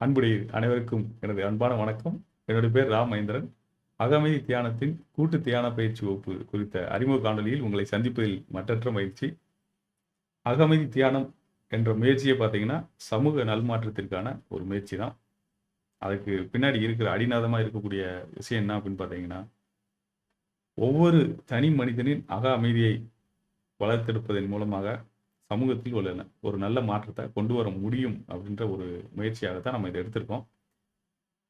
அன்புடைய அனைவருக்கும் எனது அன்பான வணக்கம். என்னுடைய பேர் ரா மகேந்திரன். அகமதி தியானத்தின் கூட்டு தியான பயிற்சி வகுப்பு குறித்த அறிமுக காணொலியில் உங்களை சந்திப்பதில் மற்றற்ற மகிழ்ச்சி. அகமதி தியானம் என்ற முயற்சியை பார்த்தீங்கன்னா சமூக நல்மாற்றத்திற்கான ஒரு முயற்சி தான். அதுக்கு பின்னாடி இருக்கிற அடிநாதமாக இருக்கக்கூடிய விஷயம் என்ன அப்படின்னு பார்த்தீங்கன்னா ஒவ்வொரு தனி மனிதனின் அக அமைதியை வளர்த்தெடுப்பதன் மூலமாக சமூகத்தில் உள்ள ஒரு நல்ல மாற்றத்தை கொண்டு வர முடியும் அப்படின்ற ஒரு முயற்சியாக தான் நம்ம இதை எடுத்திருக்கோம்.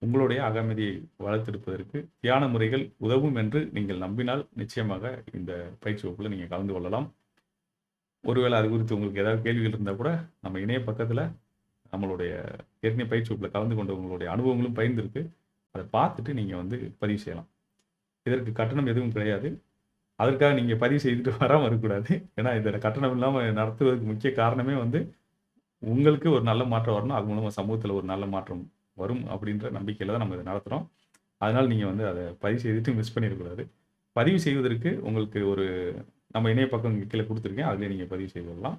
உங்களுடைய அகமதியை வளர்த்தெடுப்பதற்கு தியான முறைகள் உதவும் என்று நீங்கள் நம்பினால் நிச்சயமாக இந்த பயிற்சி வகுப்பில் நீங்கள் கலந்து கொள்ளலாம். ஒருவேளை அது குறித்து உங்களுக்கு ஏதாவது கேள்விகள் இருந்தால் கூட நம்ம இணைய பக்கத்தில் நம்மளுடைய ஏற்கனவே பயிற்சி வகுப்பில் கலந்து கொண்டவங்களுடைய அனுபவங்களும் பகிர்ந்திருக்கு. அதை பார்த்துட்டு நீங்கள் வந்து பதிவு செய்யலாம். இதற்கு கட்டணம் எதுவும் கிடையாது. அதற்காக நீங்கள் பதிவு செய்துட்டு வராமல் இருக்கக்கூடாது. ஏன்னா இதில் கட்டணம் இல்லாமல் நடத்துவதற்கு முக்கிய காரணமே வந்து உங்களுக்கு ஒரு நல்ல மாற்றம் வரணும். அது மூலமாக சமூகத்தில் ஒரு நல்ல மாற்றம் வரும் அப்படின்ற நம்பிக்கையில் தான் நம்ம இதை நடத்துகிறோம் அதனால் நீங்கள் வந்து அதை பதிவு செய்துட்டு மிஸ் பண்ணிடக்கூடாது. பதிவு செய்வதற்கு உங்களுக்கு ஒரு நம்ம இணைய பக்கம் கீழே கொடுத்துருக்கேன். அதிலே நீங்கள் பதிவு செய்து கொள்ளலாம்.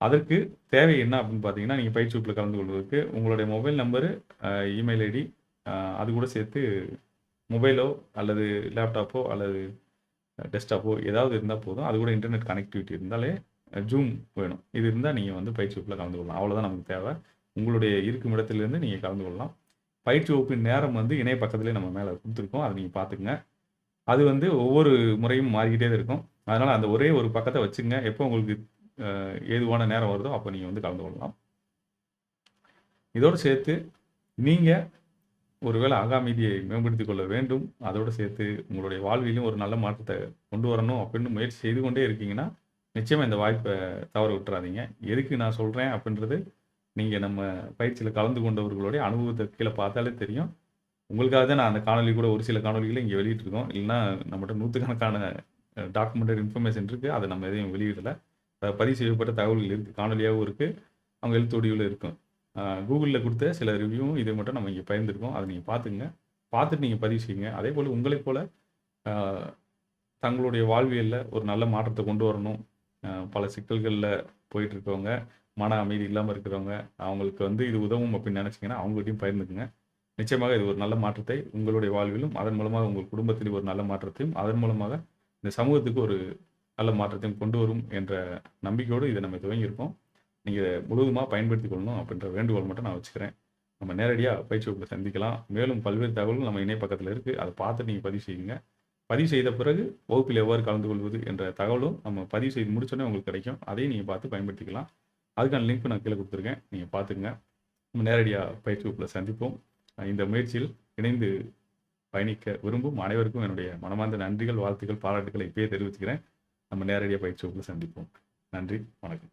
அதற்கு தேவை என்ன அப்படின்னு பார்த்தீங்கன்னா நீங்கள் பயிற்சி வகுப்பில் கலந்து கொள்வதற்கு உங்களுடைய மொபைல் நம்பரு இமெயில் ஐடி அது கூட சேர்த்து மொபைலோ அல்லது லேப்டாப்போ அல்லது டெஸ்க்டாப்போ ஏதாவது இருந்தால் போதும். அது கூட இன்டர்நெட் கனெக்டிவிட்டி இருந்தாலே ஜூம் வேணும். இது இருந்தால் நீங்கள் வந்து பயிற்சி வகுப்பில் கலந்து கொள்ளலாம். அவ்வளோதான் நமக்கு தேவை. உங்களுடைய இருக்கும் இடத்துலேருந்து நீங்கள் கலந்து கொள்ளலாம். பயிற்சி வகுப்பின் நேரம் வந்து இணைய பக்கத்துலேயே நம்ம மேலே கொடுத்துருக்கோம். அதை நீங்கள் பார்த்துக்குங்க. அது வந்து ஒவ்வொரு முறையும் மாறிக்கிட்டே தான் இருக்கும். அதனால் அந்த ஒரே ஒரு பக்கத்தை வச்சுங்க. எப்போ உங்களுக்கு ஏதுவான நேரம் வருதோ அப்போ நீங்கள் வந்து கலந்து கொள்ளலாம். இதோடு சேர்த்து நீங்கள் ஒருவேளை ஆகாமீதியை மேம்படுத்திக் கொள்ள வேண்டும். அதோடு சேர்த்து உங்களுடைய வாழ்விலும் ஒரு நல்ல மாற்றத்தை கொண்டு வரணும் அப்படின்னு முயற்சி செய்து கொண்டே இருக்கீங்கன்னா நிச்சயமாக இந்த வாய்ப்பை தவற விட்டுறாதீங்க. எதுக்கு நான் சொல்கிறேன் அப்படின்றது நீங்கள் நம்ம பயிற்சியில் கலந்து கொண்டவர்களுடைய அனுபவத்தை கீழே பார்த்தாலே தெரியும். உங்களுக்காக தான் நான் அந்த காணொலி கூட ஒரு சில காணொலிகளை இங்கே வெளியிட்டிருக்கோம். இல்லைன்னா நம்மகிட்ட நூற்றுக்கணக்கான டாக்குமெண்டட் இன்ஃபர்மேஷன் இருக்குது அதை நம்ம எதையும் வெளியிடலை. பதிவு செய்யப்பட்ட தகவல்கள் இருக்குது காணொலியாகவும் இருக்குது அவங்க எழுத்தோடியில் இருக்கும். கூகுளில் கொடுத்த சில ரிவ்யூவும் இதை மட்டும் நம்ம இங்கே பகிர்ந்துருக்கோம் அதை நீங்கள் பார்த்துங்க பார்த்துட்டு நீங்கள் பதிவு செய்யுங்க. அதே போல் உங்களைப் போல் தங்களுடைய வாழ்வியலில் ஒரு நல்ல மாற்றத்தை கொண்டு வரணும். பல சிக்கல்களில் போயிட்டு இருக்கவங்க மன அமைதி இல்லாமல் இருக்கிறவங்க அவங்களுக்கு வந்து இது உதவும் அப்படின்னு நினச்சிங்கன்னா அவங்ககிட்டையும் பகிர்ந்துக்குங்க நிச்சயமாக இது ஒரு நல்ல மாற்றத்தை உங்களுடைய வாழ்விலும் அதன் மூலமாக உங்கள் குடும்பத்திலும் ஒரு நல்ல மாற்றத்தையும் அதன் மூலமாக இந்த சமூகத்துக்கு ஒரு நல்ல மாற்றத்தையும் கொண்டு வரும் என்ற நம்பிக்கையோடு இதை நம்ம துவங்கியிருக்கோம். நீங்கள் முழுவதுமாக பயன்படுத்தி கொள்ளணும் அப்படின்ற வேண்டுகோள் மட்டும் நான் வச்சுக்கிறேன். நம்ம நேரடியாக பயிற்சி வகுப்பில் சந்திக்கலாம். மேலும் பல்வேறு தகவல்கள் நம்ம இணைய பக்கத்தில் இருக்குது அதை பார்த்து நீங்கள் பதிவு செய்யுங்க. பதிவு செய்த பிறகு வகுப்பில் எவ்வாறு கலந்து கொள்வது என்ற தகவலும் நம்ம பதிவு செய்து முடிச்சோடனே உங்களுக்கு கிடைக்கும். அதையும் நீங்கள் பார்த்து பயன்படுத்திக்கலாம். அதுக்கான லிங்க் நான் கீழே கொடுத்துருக்கேன். நீங்கள் பார்த்துங்க நம்ம நேரடியாக பயிற்சி வகுப்பில் சந்திப்போம். இந்த முயற்சியில் இணைந்து பயணிக்க விரும்பும் அனைவருக்கும் என்னுடைய மனமார்ந்த நன்றிகள் வாழ்த்துக்கள் பாராட்டுகளை இப்பயே தெரிவிச்சுக்கிறேன். நம்ம நேரடியாக பயிற்சி வகுப்பில் சந்திப்போம். நன்றி. வணக்கம்.